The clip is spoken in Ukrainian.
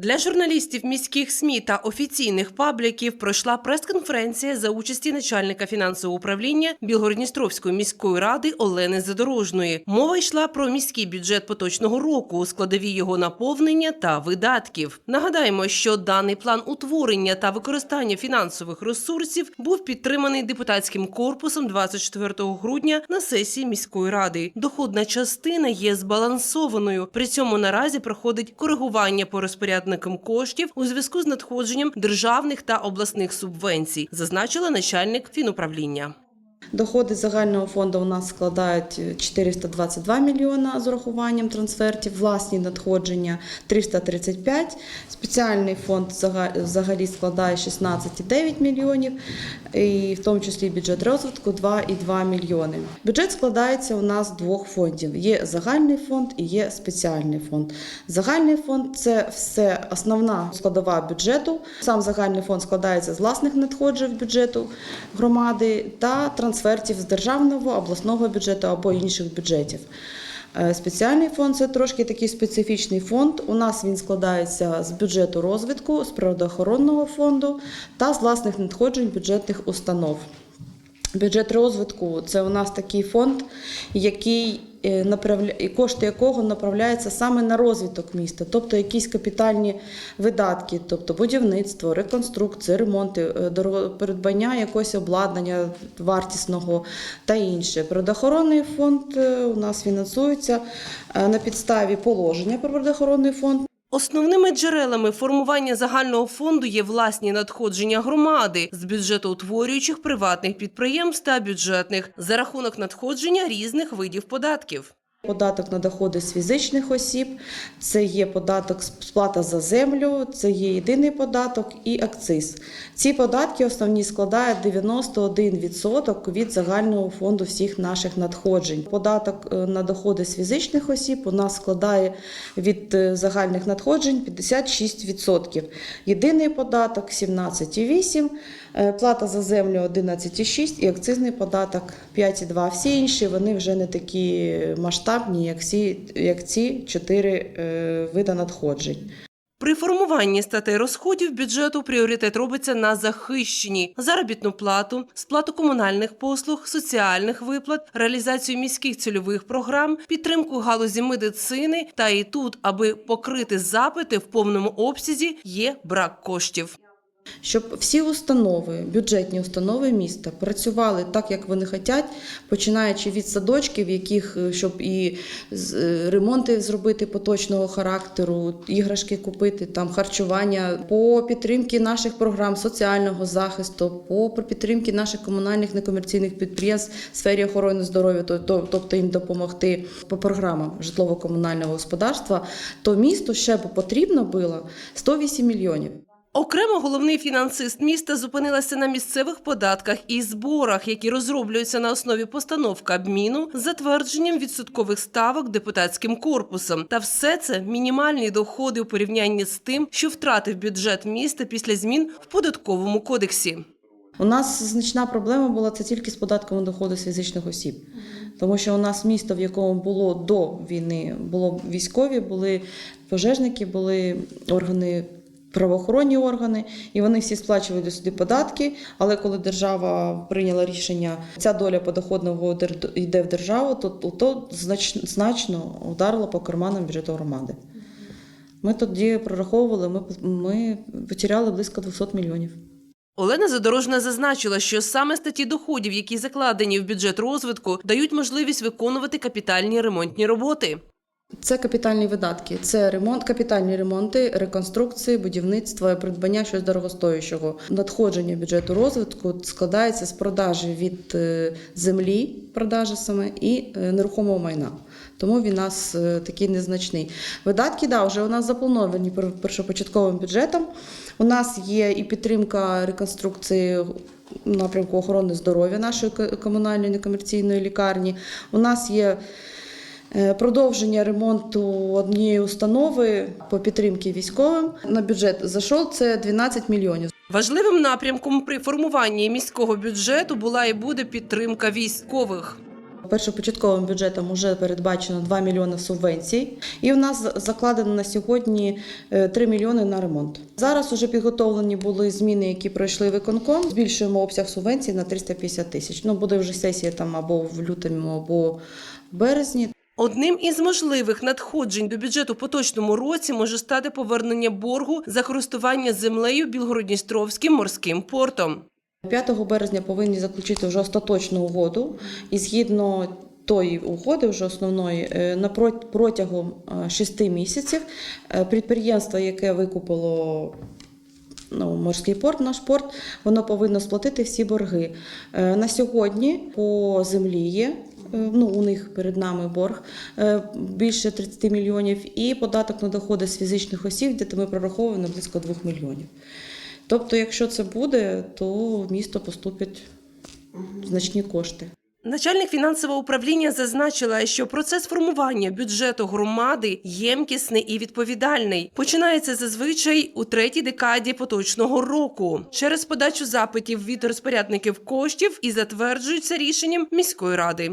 Для журналістів міських СМІ та офіційних пабліків пройшла прес-конференція за участі начальника фінансового управління Білгородністровської міської ради Олени Задорожної. Мова йшла про міський бюджет поточного року, складові його наповнення та видатків. Нагадаємо, що даний план утворення та використання фінансових ресурсів був підтриманий депутатським корпусом 24 грудня на сесії міської ради. Доходна частина є збалансованою. При цьому наразі проходить коригування по розпорядникам коштів у зв'язку з надходженням державних та обласних субвенцій, зазначила начальник фінуправління. Доходи загального фонду у нас складають 422 мільйона з урахуванням трансфертів, власні надходження 335, спеціальний фонд взагалі складає 16,9 мільйонів, і в тому числі бюджет розвитку 2,2 мільйони. Бюджет складається у нас з двох фондів: є загальний фонд і є спеціальний фонд. Загальний фонд це все основна складова бюджету. Сам загальний фонд складається з власних надходжень бюджету громади та трансфертів з державного, обласного бюджету або інших бюджетів. Е, Спеціальний фонд це трошки такий специфічний фонд. У нас він складається з бюджету розвитку, з природоохоронного фонду та з власних надходжень бюджетних установ. Бюджет розвитку це у нас такий фонд, який е, кошти якого направляються саме на розвиток міста, тобто якісь капітальні видатки, тобто будівництво, реконструкція, ремонти, е, придбання якогось обладнання вартісного та інше. Природоохоронний фонд е, у нас фінансується на підставі положення про природоохоронний фонд. Основними джерелами формування загального фонду є власні надходження громади з бюджетоутворюючих приватних підприємств та бюджетних за рахунок надходження різних видів податків. Податок на доходи з фізичних осіб, це є податок сплата за землю, це є єдиний податок і акциз. Ці податки основні складають 91% від загального фонду всіх наших надходжень. Податок е, на доходи з фізичних осіб у нас складає від е, загальних надходжень 56%. Єдиний податок 17,8%, е, плата за землю 11,6% і акцизний податок 5,2%. Всі інші вони вже не такі масштабні, як ці, як ці чотири е, види надходжень. При формуванні статей розходів бюджету пріоритет робиться на захищені заробітну плату, сплату комунальних послуг, соціальних виплат, реалізацію міських цільових програм, підтримку галузі медицини. Та і тут, аби покрити запити в повному обсязі, є брак коштів. Щоб всі установи, бюджетні установи міста працювали так, як вони хочуть, починаючи від садочків, яких е, щоб і е, ремонти зробити поточного характеру, іграшки купити, там харчування, по підтримки наших програм соціального захисту, по підтримки наших комунальних некомерційних підприємств в сфері охорони здоров'я, то- то- тобто їм допомогти по програмам житлово-комунального господарства, то місту ще б потрібно було 108 мільйонів. Окремо головний фінансист міста зупинилася на місцевих податках і зборах, які розроблюються на основі постанов Кабміну затвердженням відсоткових ставок депутатським корпусом. Та все це мінімальні доходи у порівнянні з тим, що втратив бюджет міста після змін в податковому кодексі. У нас значна проблема була це тільки з податком на доходи з фізичних осіб. Тому що у нас місто, в якому було до війни, було військові, були пожежники, були органи. Правоохоронні органи, і вони всі сплачували сюди податки. Але коли держава прийняла рішення, ця доля подоходного йде в державу, то, то знач- значно ударило по карманам бюджету громади. Ми тоді прораховували, ми, ми потеряли близько 200 мільйонів. Олена Задорожна зазначила, що саме статті доходів, які закладені в бюджет розвитку, дають можливість виконувати капітальні ремонтні роботи. Це капітальні видатки, це ремонт, капітальні ремонти, реконструкції, будівництво, придбання щось дорогостоящого. Надходження бюджету розвитку складається з продажі від е, землі, продажі саме і е, нерухомого майна. Тому він у нас е, такий незначний. Видатки, да, вже у нас заплановані пер- першопочатковим бюджетом. У нас є і підтримка реконструкції напрямку охорони здоров'я нашої комунальної некомерційної лікарні. У нас є Продовження ремонту однієї установи по підтримці військовим на бюджет зайшов це 12 мільйонів. Важливим напрямком при формуванні міського бюджету була і буде підтримка військових. Першопочатковим бюджетом вже передбачено 2 мільйони субвенцій, і в нас закладено на сьогодні е, 3 мільйони на ремонт. Зараз вже підготовлені були зміни, які пройшли виконком. Збільшуємо обсяг субвенцій на 350 тисяч. Ну буде вже сесія там або в лютому, або в березні. Одним із можливих надходжень до бюджету поточному році може стати повернення боргу за користування землею Білгородністровським морським портом. 5 березня повинні заключити вже остаточну угоду, і згідно тої угоди, вже основної, е, на протягом 6 місяців е, підприємство, яке викупило ну, морський порт, наш порт, воно повинно сплатити всі борги. Е, На сьогодні по землі є. Е, Ну, у них перед нами борг е, більше 30 мільйонів, і податок на доходи з фізичних осіб, де ми прораховуємо близько 2 мільйонів. Тобто, якщо це буде, то в місто поступять значні кошти. Начальник фінансового управління зазначила, що процес формування бюджету громади ємкісний і відповідальний. Починається зазвичай у третій декаді поточного року через подачу запитів від розпорядників коштів і затверджується рішенням міської ради.